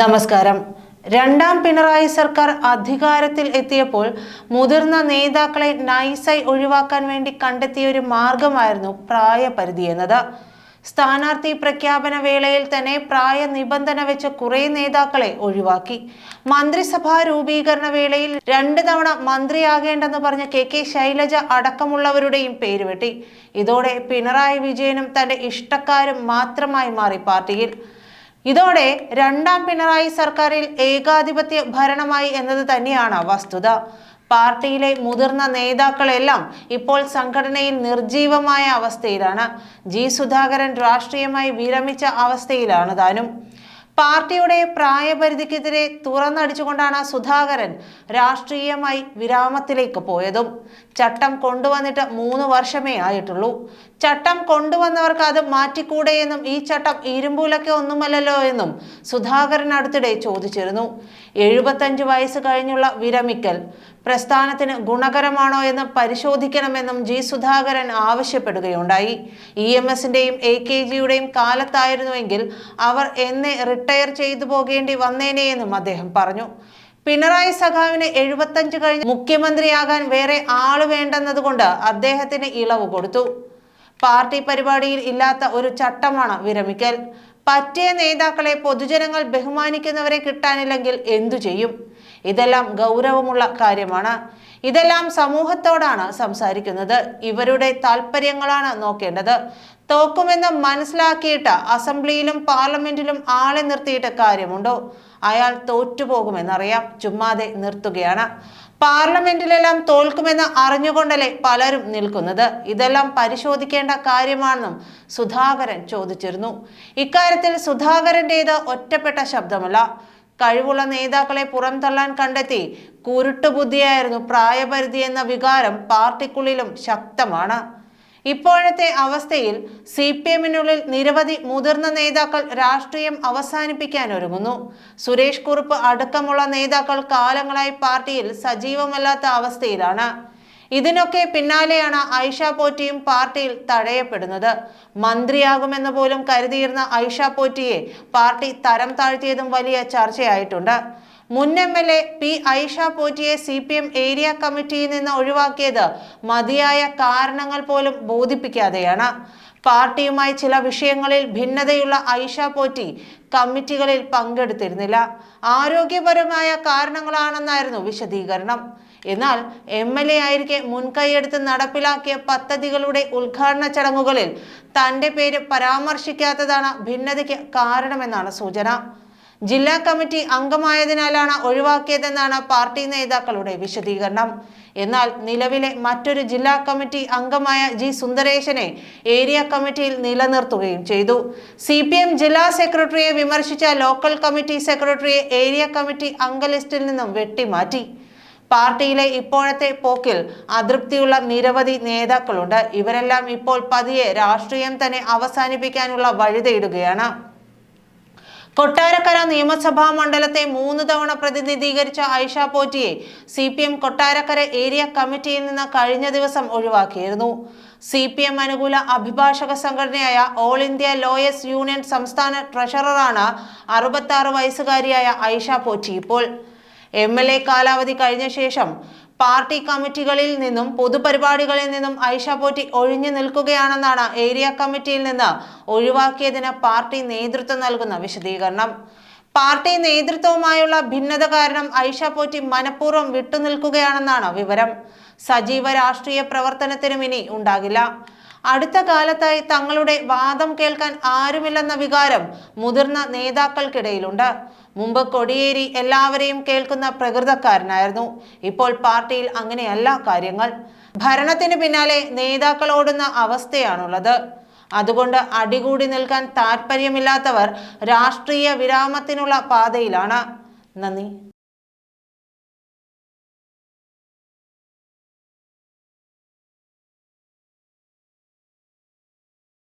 നമസ്കാരം. രണ്ടാം പിണറായി സർക്കാർ അധികാരത്തിൽ എത്തിയപ്പോൾ മുതിർന്ന നേതാക്കളെ നൈസായി ഒഴിവാക്കാൻ വേണ്ടി കണ്ടെത്തിയ ഒരു മാർഗമായിരുന്നു പ്രായപരിധി എന്നത്. സ്ഥാനാർത്ഥി പ്രഖ്യാപന വേളയിൽ തന്നെ പ്രായ നിബന്ധന വെച്ച കുറെ നേതാക്കളെ ഒഴിവാക്കി. മന്ത്രിസഭാ രൂപീകരണ വേളയിൽ രണ്ട് തവണ മന്ത്രിയാകേണ്ടെന്ന് പറഞ്ഞ കെ കെ ശൈലജ അടക്കമുള്ളവരുടെയും പേര് വെട്ടി. ഇതോടെ പിണറായി വിജയനും തന്റെ ഇഷ്ടക്കാരും മാത്രമായി മാറി പാർട്ടിയിൽ. ഇതോടെ രണ്ടാം പിണറായി സർക്കാരിൽ ഏകാധിപത്യ ഭരണമായി എന്നത് തന്നെയാണ് വസ്തുത. പാർട്ടിയിലെ മുതിർന്ന നേതാക്കളെല്ലാം ഇപ്പോൾ സംഘടനയിൽ നിർജീവമായ അവസ്ഥയിലാണ്. ജി സുധാകരൻ രാഷ്ട്രീയമായി വിരമിച്ച അവസ്ഥയിലാണ് താനും. പാർട്ടിയുടെ പ്രായപരിധിക്കെതിരെ തുറന്നടിച്ചുകൊണ്ടാണ് സുധാകരൻ രാഷ്ട്രീയമായി വിരാമത്തിലേക്ക് പോയതും. ചട്ടം കൊണ്ടുവന്നിട്ട് മൂന്ന് വർഷമേ ആയിട്ടുള്ളൂ. ചട്ടം കൊണ്ടുവന്നവർക്ക് അത് മാറ്റിക്കൂടെ എന്നും ഈ ചട്ടം ഇരുമ്പൂലൊക്കെ ഒന്നുമല്ലല്ലോ എന്നും സുധാകരൻ അടുത്തിടെ ചോദിച്ചിരുന്നു. എഴുപത്തഞ്ച് വയസ്സ് കഴിഞ്ഞുള്ള വിരമിക്കൽ പ്രസ്ഥാനത്തിന് ഗുണകരമാണോ എന്ന് പരിശോധിക്കണമെന്നും ജി സുധാകരൻ ആവശ്യപ്പെടുകയുണ്ടായി. ഇ എം എസിന്റെയും എ കെ ജിയുടെയും കാലത്തായിരുന്നുവെങ്കിൽ അവർ എന്നെ ചെയ്തു പോകേണ്ടി വന്നേനെയെന്നും അദ്ദേഹം പറഞ്ഞു. പിണറായി സഖാവിന് എഴുപത്തഞ്ച് കഴിഞ്ഞ് മുഖ്യമന്ത്രിയാകാൻ വേറെ ആൾ വേണ്ടെന്നതുകൊണ്ട് അദ്ദേഹത്തിന് ഇളവ് കൊടുത്തു. പാർട്ടി പരിപാടിയിൽ ഇല്ലാത്ത ഒരു ചട്ടമാണ് വിരമിക്കൽ. പറ്റിയ നേതാക്കളെ പൊതുജനങ്ങൾ ബഹുമാനിക്കുന്നവരെ കിട്ടാനില്ലെങ്കിൽ എന്തു ചെയ്യും? ഇതെല്ലാം ഗൗരവമുള്ള കാര്യമാണ്. ഇതെല്ലാം സമൂഹത്തോടാണ് സംസാരിക്കുന്നത്. ഇവരുടെ താല്പര്യങ്ങളാണ് നോക്കേണ്ടത്. തോക്കുമെന്ന് മനസ്സിലാക്കിയിട്ട് അസംബ്ലിയിലും പാർലമെന്റിലും ആളെ നിർത്തിയിട്ട് കാര്യമുണ്ടോ? അയാൾ തോറ്റുപോകുമെന്നറിയാം. ചുമ്മാതെ നിർത്തുകയാണ്. പാർലമെന്റിലെല്ലാം തോൽക്കുമെന്ന് അറിഞ്ഞുകൊണ്ടല്ലേ പലരും നിൽക്കുന്നത്? ഇതെല്ലാം പരിശോധിക്കേണ്ട കാര്യമാണെന്നും സുധാകരൻ ചോദിച്ചിരുന്നു. ഇക്കാര്യത്തിൽ സുധാകരന്റേത് ഒറ്റപ്പെട്ട ശബ്ദമല്ല. കഴിവുള്ള നേതാക്കളെ പുറംതള്ളാൻ കണ്ടെത്തി കുരുട്ടുബുദ്ധിയായിരുന്നു പ്രായപരിധി എന്ന വികാരം പാർട്ടിക്കുള്ളിലും ശക്തമാണ്. ഇപ്പോഴത്തെ അവസ്ഥയിൽ സി പി എമ്മിനുള്ളിൽ നിരവധി മുതിർന്ന നേതാക്കൾ രാഷ്ട്രീയം അവസാനിപ്പിക്കാൻ ഒരുങ്ങുന്നു സുരേഷ് കുറുപ്പ് അടക്കമുള്ള നേതാക്കൾ കാലങ്ങളായി പാർട്ടിയിൽ സജീവമല്ലാത്ത അവസ്ഥയിലാണ്. ഇതിനൊക്കെ പിന്നാലെയാണ് ഐഷ പോറ്റിയും പാർട്ടിയിൽ തഴയപ്പെടുന്നത് മന്ത്രിയാകുമെന്ന് പോലും കരുതിയിരുന്ന ഐഷ പോറ്റിയെ പാർട്ടി തരം താഴ്ത്തിയതും വലിയ ചർച്ചയായിട്ടുണ്ട്. മുൻ M L A P Aisha പോറ്റിയെ C P M area കമ്മിറ്റിയിൽ നിന്ന് ഒഴിവാക്കിയത് മതിയായ കാരണങ്ങൾ പോലും ബോധിപ്പിക്കാതെയാണ്. പാർട്ടിയുമായി ചില വിഷയങ്ങളിൽ ഭിന്നതയുള്ള ഐഷ പോറ്റി കമ്മിറ്റികളിൽ പങ്കെടുത്തിരുന്നില്ല. ആരോഗ്യപരമായ കാരണങ്ങളാണെന്നായിരുന്നു വിശദീകരണം. എന്നാൽ എം എൽ എ ആയിരിക്കെ മുൻകൈയെടുത്ത് നടപ്പിലാക്കിയ പദ്ധതികളുടെ ഉദ്ഘാടന ചടങ്ങുകളിൽ തന്റെ പേര് പരാമർശിക്കാത്തതാണ് ഭിന്നതയ്ക്ക് കാരണമെന്നാണ് സൂചന. ജില്ലാ കമ്മിറ്റി അംഗമായതിനാലാണ് ഒഴിവാക്കിയതെന്നാണ് പാർട്ടി നേതാക്കളുടെ വിശദീകരണം. എന്നാൽ നിലവിലെ മറ്റൊരു ജില്ലാ കമ്മിറ്റി അംഗമായ ജി സുന്ദരേശനെ ഏരിയ കമ്മിറ്റിയിൽ നിലനിർത്തുകയും ചെയ്തു. സി പി എം ജില്ലാ സെക്രട്ടറിയെ വിമർശിച്ച ലോക്കൽ കമ്മിറ്റി സെക്രട്ടറിയെ ഏരിയ കമ്മിറ്റി അംഗ ലിസ്റ്റിൽ നിന്നും വെട്ടിമാറ്റി. പാർട്ടിയിലെ ഇപ്പോഴത്തെ പോക്കിൽ അതൃപ്തിയുള്ള നിരവധി നേതാക്കളുണ്ട്. ഇവരെല്ലാം ഇപ്പോൾ പതിയെ രാഷ്ട്രീയം തന്നെ അവസാനിപ്പിക്കാനുള്ള വഴി തേടുകയാണ് കൊട്ടാരക്കര നിയമസഭാ മണ്ഡലത്തെ മൂന്ന് തവണ പ്രതിനിധീകരിച്ച Aisha പോറ്റിയെ C P M Kottarakkara area കമ്മിറ്റിയിൽ നിന്ന് കഴിഞ്ഞ ദിവസം ഒഴിവാക്കിയിരുന്നു. സി പി എം അനുകൂല അഭിഭാഷക സംഘടനയായ ഓൾ ഇന്ത്യ ലോയേഴ്സ് യൂണിയൻ സംസ്ഥാന ട്രഷററാണ് അറുപത്തി വയസ്സുകാരിയായ ഐഷ പോറ്റി ഇപ്പോൾ. എം എൽ എ കാലാവധി കഴിഞ്ഞ ശേഷം പാർട്ടി കമ്മിറ്റികളിൽ നിന്നും പൊതുപരിപാടികളിൽ നിന്നും ഐഷ പോറ്റി ഒഴിഞ്ഞു നിൽക്കുകയാണെന്നാണ് ഏരിയ കമ്മിറ്റിയിൽ നിന്ന് ഒഴിവാക്കിയതിന് പാർട്ടി നേതൃത്വം നൽകുന്ന വിശദീകരണം. പാർട്ടി നേതൃത്വവുമായുള്ള ഭിന്നത കാരണം ഐഷ പോറ്റി മനഃപൂർവം വിട്ടുനിൽക്കുകയാണെന്നാണ് വിവരം. സജീവ രാഷ്ട്രീയ പ്രവർത്തനത്തിനും ഇനി ഉണ്ടാകില്ല. അടുത്ത കാലത്തായി തങ്ങളുടെ വാദം കേൾക്കാൻ ആരുമില്ലെന്ന വികാരം മുതിർന്ന നേതാക്കൾക്കിടയിലുണ്ട്. മുമ്പ് കൊടിയേരി എല്ലാവരെയും കേൾക്കുന്ന പ്രകൃതക്കാരനായിരുന്നു. ഇപ്പോൾ പാർട്ടിയിൽ അങ്ങനെയല്ല കാര്യങ്ങൾ. ഭരണത്തിന് പിന്നാലെ നേതാക്കളോടുന്ന അവസ്ഥയാണുള്ളത്. അതുകൊണ്ട് അടികൂടി നിൽക്കാൻ താല്പര്യമില്ലാത്തവർ രാഷ്ട്രീയ വിരാമത്തിനുള്ള പാതയിലാണ്. നന്ദി.